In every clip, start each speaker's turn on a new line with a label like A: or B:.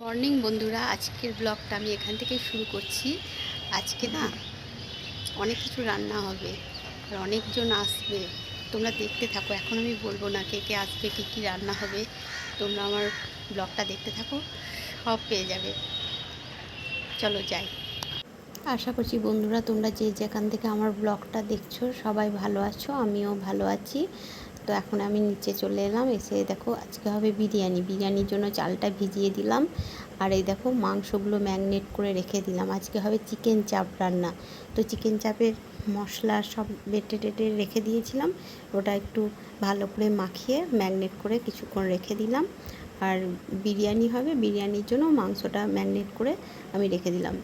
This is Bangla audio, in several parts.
A: মর্নিং বন্ধুরা, আজকের ব্লগটা আমি এখান থেকে শুরু করছি। আজকে না অনেক কিছু রান্না হবে আর অনেকজন আসবে। তোমরা দেখতে থাকো, এখন আমি বলব না কে কে আসবে, কী কী রান্না হবে। তোমরা আমার ব্লগটা দেখতে থাকো, সব পেয়ে যাবে। চলো যাই। আশা করছি বন্ধুরা, তোমরা যে যেখান থেকে আমার ব্লগটা দেখছ সবাই ভালো আছো, আমিও ভালো আছি। তো এখন আমি নিচে চলে এলাম, এসে দেখো আজকে হবে বিরিয়ানি। বিরিয়ানির জন্য চালটা ভিজিয়ে দিলাম আর এই দেখো মাংসগুলো ম্যাগনেট করে রেখে দিলাম। আজকে হবে চিকেন চাপ রান্না। তো চিকেন চাপের মশলা সব বেটে টেটে রেখে দিয়েছিলাম। ওটা একটু ভালো করে মাখিয়ে ম্যাগনেট করে কিছুক্ষণ রেখে দিলাম। আর বিরিয়ানি হবে, বিরিয়ানির জন্য মাংসটা ম্যাগনেট করে আমি রেখে দিলাম।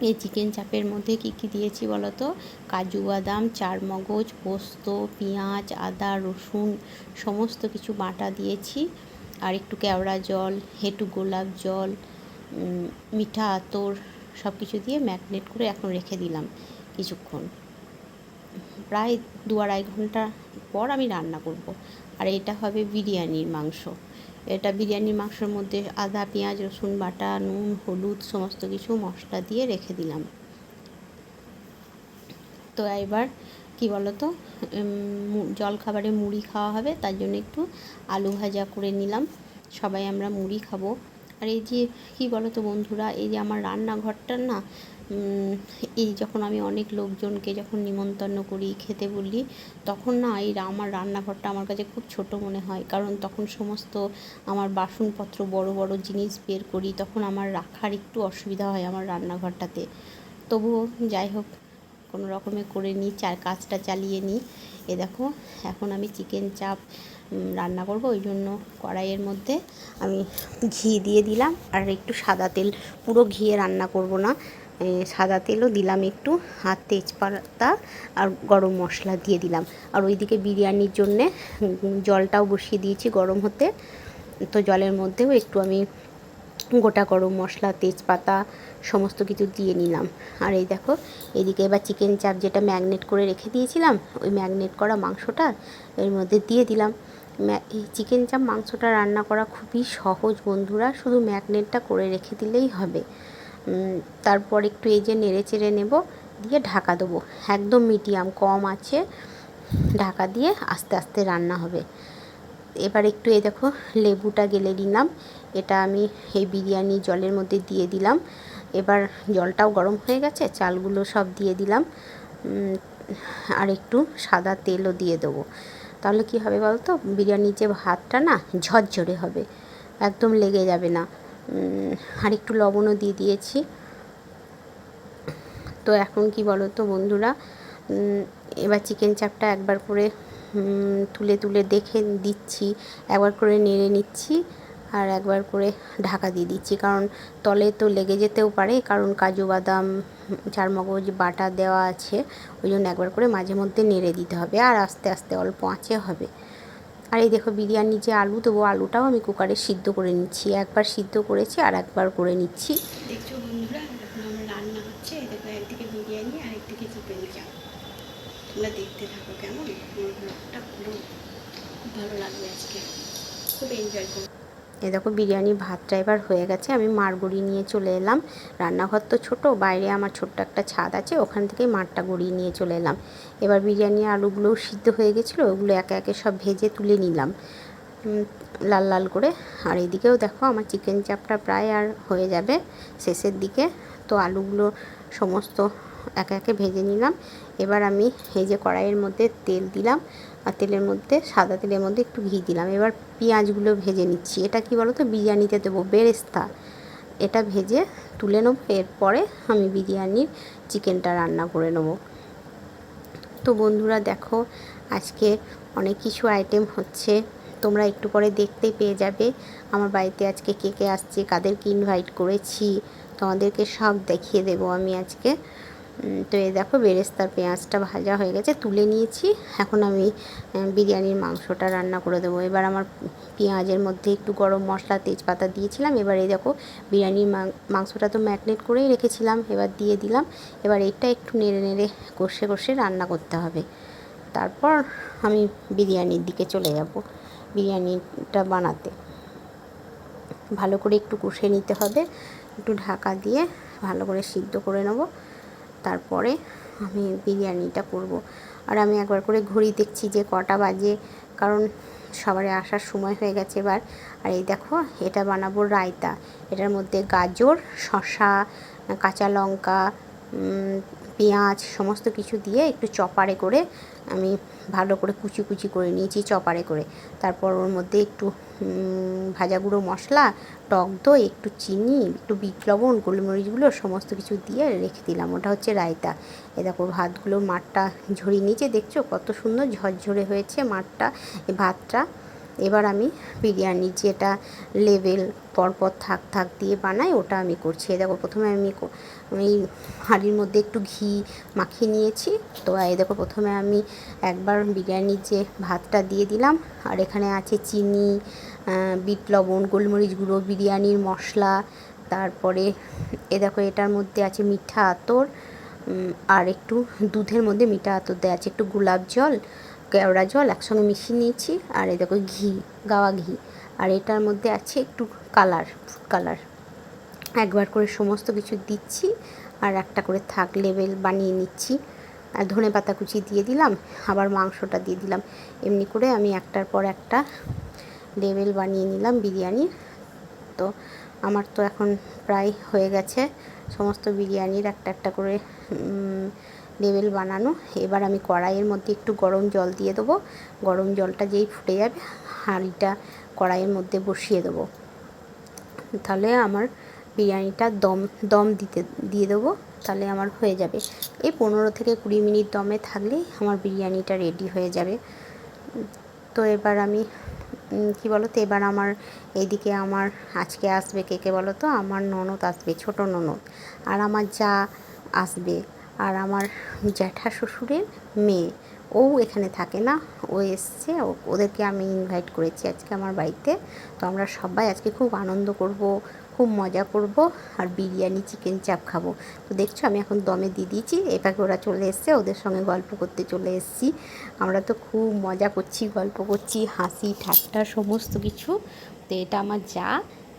A: এই চিকেন চাপের মধ্যে কি কি দিয়েছি বলো তো? কাজু বাদাম, চারমগজ, পোস্ত, পেঁয়াজ, আদা, রসুন, সমস্ত কিছু বাটা দিয়েছি। আর একটু কেওড়া জল, হেটু গোলাপ জল মিঠা আতর সব কিছু দিয়ে ম্যাগনেট করে এখন রেখে দিলাম কিছুক্ষণ। প্রায় দু আড়াই ঘণ্টা পর আমি রান্না করব। আর এটা হবে বিরিয়ানির মাংস। এটা বিরিয়ানির মাংসের মধ্যে আদা, পেঁয়াজ, রসুন বাটা, নুন, হলুদ, সমস্ত কিছু মশলা দিয়ে রেখে দিলাম। তো এবার কি বলতো জল খাবারে মুড়ি খাওয়া হবে, তার জন্য একটু আলু ভাজা করে নিলাম। সবাই আমরা মুড়ি খাব। আর এই যে, কি বলো তো বন্ধুরা, এই যে আমার রান্নাঘরটা না এই যখন আমি অনেক লোকজনকে যখন নিমন্ত্রণ করি, খেতে বলি, তখন না এই আমার রান্নাঘরটা আমার কাছে খুব ছোট মনে হয়। কারণ তখন সমস্ত আমার বাসনপত্র বড় বড় জিনিস বের করি, তখন আমার রাখার একটু অসুবিধা হয় আমার রান্নাঘরটাতে। তবুও যাই হোক, কোনো রকমে করে নিই চার কাজটা চালিয়ে নিই। এ দেখো, এখন আমি চিকেন চাপ রান্না করব, ওই জন্য কড়াইয়ের মধ্যে আমি ঘি দিয়ে দিলাম। আর একটু সাদা তেল, পুরো ঘিয়ে রান্না করব না। সাদা তেলও দিলাম একটু, আর তেজপাতা আর গরম মশলা দিয়ে দিলাম। আর ওইদিকে বিরিয়ানির জন্যে জলটাও বসিয়ে দিয়েছি গরম হতে। তো জলের মধ্যেও একটু আমি গোটা গরম মশলা, তেজপাতা সমস্ত কিছু দিয়ে নিলাম। আর এই দেখো, এদিকে এবার চিকেন চাপ যেটা ম্যাগনেট করে রেখে দিয়েছিলাম, ওই ম্যাগনেট করা মাংসটা এর মধ্যে দিয়ে দিলাম। এই চিকেন চাপ মাংসটা রান্না করা খুবই সহজ বন্ধুরা, শুধু ম্যাগনেটটা করে রেখে দিলেই হবে। তারপর একটু এই যে নেড়ে চেড়ে নেব, দিয়ে ঢাকা দেবো। একদম মিডিয়াম, কম আছে। ঢাকা দিয়ে আস্তে আস্তে রান্না হবে। এবার একটু এই দেখো, লেবুটা গেলে নিলাম। এটা আমি এই বিরিয়ানি জলের মধ্যে দিয়ে দিলাম। এবার জলটাও গরম হয়ে গেছে, চালগুলো সব দিয়ে দিলাম। আর একটু সাদা তেলও দিয়ে দেবো। তাহলে কি হবে বলতো? বিরিয়ানির যে ভাতটা না ঝরঝরে হবে, একদম লেগে যাবে না। আর একটু লবণও দিয়ে দিয়েছি। তো এখন কি বলো তো বন্ধুরা এবার চিকেন চাপটা একবার করে তুলে তুলে দেখে দিচ্ছি, একবার করে নেড়ে নিচ্ছি আর একবার করে ঢাকা দিয়ে দিচ্ছি। কারণ তলে তো লেগে যেতেও পারে, কারণ কাজু বাদাম চারমগজ, বাটা দেওয়া আছে, ওই জন্য একবার করে মাঝে মধ্যে নেড়ে দিতে হবে আর আস্তে আস্তে অল্প আঁচে হবে। আর এই দেখো বিরিয়ানি যে আলু দেবো আলুটাও আমি কুকারে সিদ্ধ করে নিচ্ছি। একবার সিদ্ধ করেছি আর একবার করে নিচ্ছি। দেখতে থাকো কেমন? ভালো লাগবে আজকে। খুব এনজয় করব এ দেখো বিরিয়ানি ভাতটা এবার হয়ে গেছে, আমি মার মাড় নিয়ে চলে এলাম। রান্নাঘর তো ছোট, বাইরে আমার ছোট্ট একটা ছাদ আছে, ওখান থেকে মাঠটা গড়িয়ে নিয়ে চলে এলাম। এবার বিরিয়ানি আলুগুলোও সিদ্ধ হয়ে গেছিল, ওগুলো একে একে সব ভেজে তুলে নিলাম। লাল লাল করে। আর এদিকেও দেখো আমার চিকেন চাপটা প্রায় আর হয়ে যাবে শেষের দিকে। তো আলুগুলো সমস্ত একে একে ভেজে নিলাম। এবার আমি এই যে কড়াইয়ের মধ্যে তেল দিলাম আর তেলের মধ্যে, সাদা তেলের মধ্যে একটু ঘি দিলাম। এবার পেঁয়াজগুলো ভেজে নিচ্ছি। এটা কি বলো তো বিরিয়ানিতে দেবো, বেরেস্তা। এটা ভেজে তুলে নেব। এরপরে আমি বিরিয়ানির চিকেনটা রান্না করে নেব। তো বন্ধুরা দেখো, আজকে অনেক কিছু আইটেম হচ্ছে। তোমরা একটু পরে দেখতে পেয়ে যাবে আমার বাড়িতে আজকে কে কে আসছে, কাদেরকে ইনভাইট করেছি। তোমাদেরকে সব দেখিয়ে দেবো আমি আজকে। তো এই দেখো বেরেস্তার পেঁয়াজটা ভাজা হয়ে গেছে, তুলে নিয়েছি। এখন আমি বিরিয়ানির মাংসটা রান্না করে দেবো। এবার আমার পেঁয়াজের মধ্যে একটু গরম মশলা, তেজপাতা দিয়েছিলাম। এবার এই দেখো বিরিয়ানির মাংসটা তো ম্যাগনেট করেই রেখেছিলাম, এবার দিয়ে দিলাম। এবার এটা একটু নেড়ে নেড়ে কষে কষে রান্না করতে হবে। তারপর আমি বিরিয়ানির দিকে চলে যাব, বিরিয়ানিটা বানাতে। ভালো করে একটু কষে নিতে হবে, একটু ঢাকা দিয়ে ভালো করে সিদ্ধ করে নেব। তারপরে আমি বিরিয়ানিটা করব। আর আমি একবার করে ঘড়ি দেখছি যে কটা বাজে, কারণ সবারই আসার সময় হয়ে গেছে এবার। আর এই দেখো, এটা বানাবো রায়তা। এটার মধ্যে গাজর শশা কাঁচা লঙ্কা পেঁয়াজ, সমস্ত কিছু দিয়ে একটু চপারে করে আমি ভালো করে কুচি কুচি করে নিয়েছি, চপারে করে। তারপর ওর মধ্যে একটু ভাজা গুঁড়ো মশলা, টক দই, একটু চিনি, একটু বিট লবণ গোলমরিচগুলো সমস্ত কিছু দিয়ে রেখে দিলাম। ওটা হচ্ছে রায়তা। এ দেখো, ভাতগুলো মাঠটা ঝরিয়ে নিয়েছে, দেখছ? কত সুন্দর ঝরঝরে হয়েছে মাঠটা ভাতটা। এবার আমি বিরিয়ানি, যেটা লেভেল পরপর থাক থাক দিয়ে বানাই, ওটা আমি করছি। এই দেখো, প্রথমে আমি আমি হাঁড়ির মধ্যে একটু ঘি মাখিয়ে নিয়েছি। তো এই দেখো, প্রথমে আমি একবার বিরিয়ানির যে ভাতটা দিয়ে দিলাম, আর এখানে আছে চিনি বিট লবণ, গোলমরিচ গুঁড়ো, বিরিয়ানির মশলা, তারপরে এ দেখো, এটার মধ্যে আছে মিঠা আতর আর একটু দুধের মধ্যে মিঠা আতর দেওয়া আছে। একটু গোলাপ জল, কেওড়া জল একসঙ্গে মিশিয়ে নিয়েছি, আর এ দেখো, ঘি, গাওয়া ঘি। আর এটার মধ্যে আছে একটু কালার ফুড কালার। একবার করে সমস্ত কিছু দিচ্ছি আর একটা করে থাক লেবেল বানিয়ে নিচ্ছি। আর ধনে পাতা কুচি দিয়ে দিলাম, আবার মাংসটা দিয়ে দিলাম। এমনি করে আমি একটার পর একটা লেবেল বানিয়ে নিলাম বিরিয়ানির তো আমার তো এখন প্রায় হয়ে গেছে সমস্ত বিরিয়ানির একটা একটা করে লেবেল বানানো। এবার আমি কড়াইয়ের মধ্যে একটু গরম জল দিয়ে দেবো। গরম জলটা যেই ফুটে যাবে, হাঁড়িটা কড়াইয়ের মধ্যে বসিয়ে দেবো। তাহলে আমার বিরিয়ানিটা দম দম দিতে, দিয়ে দেবো, তাহলে আমার হয়ে যাবে। এই পনেরো থেকে কুড়ি মিনিট দমে থাকলেই আমার বিরিয়ানিটা রেডি হয়ে যাবে। তো এবার আমি কি বলো তো এবার আমার এইদিকে আমার আজকে আসবে কে কে বলো তো আমার ননদ আসবে, ছোট ননদ। আর আমার যা আসবে, আর আমার জ্যাঠা শ্বশুরের মেয়ে। ও এখানে থাকে না। ও এসছে ওদেরকে আমি ইনভাইট করেছি আজকে আমার বাড়িতে। তো আমরা সবাই আজকে খুব আনন্দ করব, খুব মজা করব আর বিরিয়ানি চিকেন চাপ খাব। তো দেখছ আমি এখন দমে দিয়ে দিয়েছি এপাকে ওরা চলে এসছে, ওদের সঙ্গে গল্প করতে চলে এসেছি। আমরা তো খুব মজা করছি, গল্প করছি, হাসি, ঠাট্টা, সমস্ত কিছু। তো এটা আমার যা,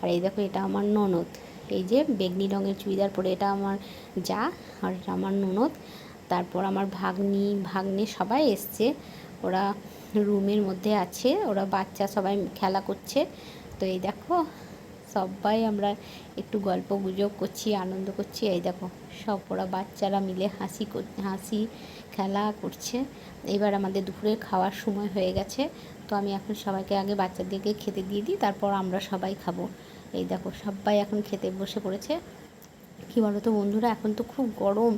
A: আর এই দেখো এটা আমার ননদ। এই যে বেগনি রঙের চুড়িদার পরে এটা আমার যা, আর আমার ননদ। তারপর আমার ভাগ্নি, ভাগ্নে সবাই এসছে। ওরা রুমের মধ্যে আছে, ওরা বাচ্চা সবাই খেলা করছে। তো এই দেখো, সবাই আমরা একটু গল্প গুজব করছি, আনন্দ করছি। এই দেখো, সব ওরা বাচ্চারা মিলে হাসি হাসি খেলা করছে। এবার আমাদের দুপুরে খাওয়ার সময় হয়ে গেছে। তো আমি এখন সবাইকে আগে বাচ্চাদেরকে খেতে দিয়ে দিই, তারপর আমরা সবাই খাব। এই দেখো, সবাই এখন খেতে বসে পড়েছে। কী বলো তো বন্ধুরা, এখন তো খুব গরম।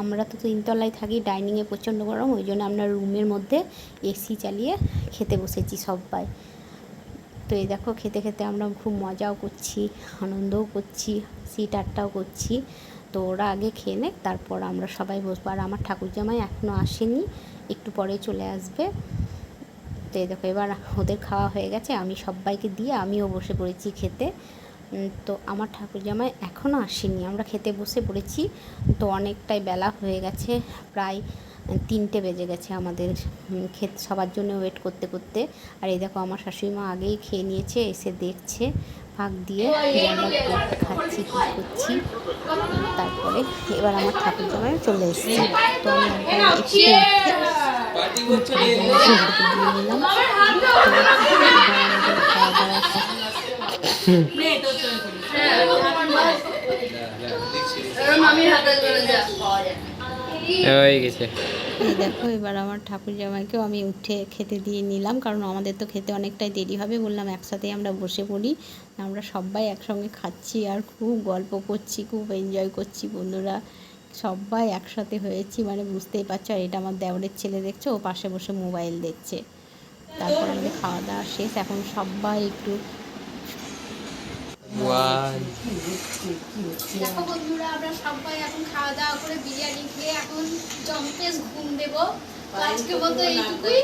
A: আমরা তো তিনতলায় থাকি ডাইনিংয়ে প্রচণ্ড গরম, ওই জন্য আমরা রুমের মধ্যে এসি চালিয়ে খেতে বসেছি সবাই তো এই দেখো, খেতে খেতে আমরা খুব মজাও করছি, আনন্দও করছি হাসি ঠাট্টাও করছি। তো ওরা আগে খেয়ে নেক, তারপর আমরা সবাই বসবো। আর আমার ঠাকুর জামাই এখনও আসেনি, একটু পরে চলে আসবে। তো এই দেখো, এবার ওদের খাওয়া হয়ে গেছে, আমি সবাইকে দিয়ে আমিও বসে পড়েছি খেতে। তো আমার ঠাকুর জামাই এখনও আসেনি। আমরা খেতে বসে পড়েছি তো অনেকটাই বেলা হয়ে গেছে প্রায় তিনটে বেজে গেছে আমাদের খেত সবার জন্য ওয়েট করতে করতে। আর এই দেখো আমার শাশুড়ি মা আগেই খেয়ে নিয়েছে এসে দেখছে ফাঁক দিয়ে আমরা খাচ্ছি কী করছি। তারপরে এবার আমার ঠাকুর জামাই চলে এসেছে। তো আমি একবার একটু উঠে দিয়ে নিলাম। খাওয়া দাওয়া
B: হয়ে গেছে।
A: এই দেখো এবার আমার ঠাকুর জামাইকেও আমি উঠে খেতে দিয়ে নিলাম কারণ আমাদের তো খেতে অনেকটাই দেরি হবে। বললাম একসাথে আমরা বসে পড়ি আমরা সবাই একসঙ্গে খাচ্ছি আর খুব গল্প করছি খুব এনজয় করছি বন্ধুরা। সবাই একসাথে হয়েছি মানে বুঝতেই পারছ আর এটা আমার দেওরের ছেলে দেখছে ও পাশে বসে মোবাইল দেখছে। তারপর আমাদের খাওয়া দাওয়া শেষ এখন সবাই একটু
C: বন্ধুরা, আমরা সবাই এখন খাওয়া দাওয়া করে বিরিয়ানি খেয়ে এখন জম্পেস ঘুম দেবো। আজকে মতো এইটুকুই।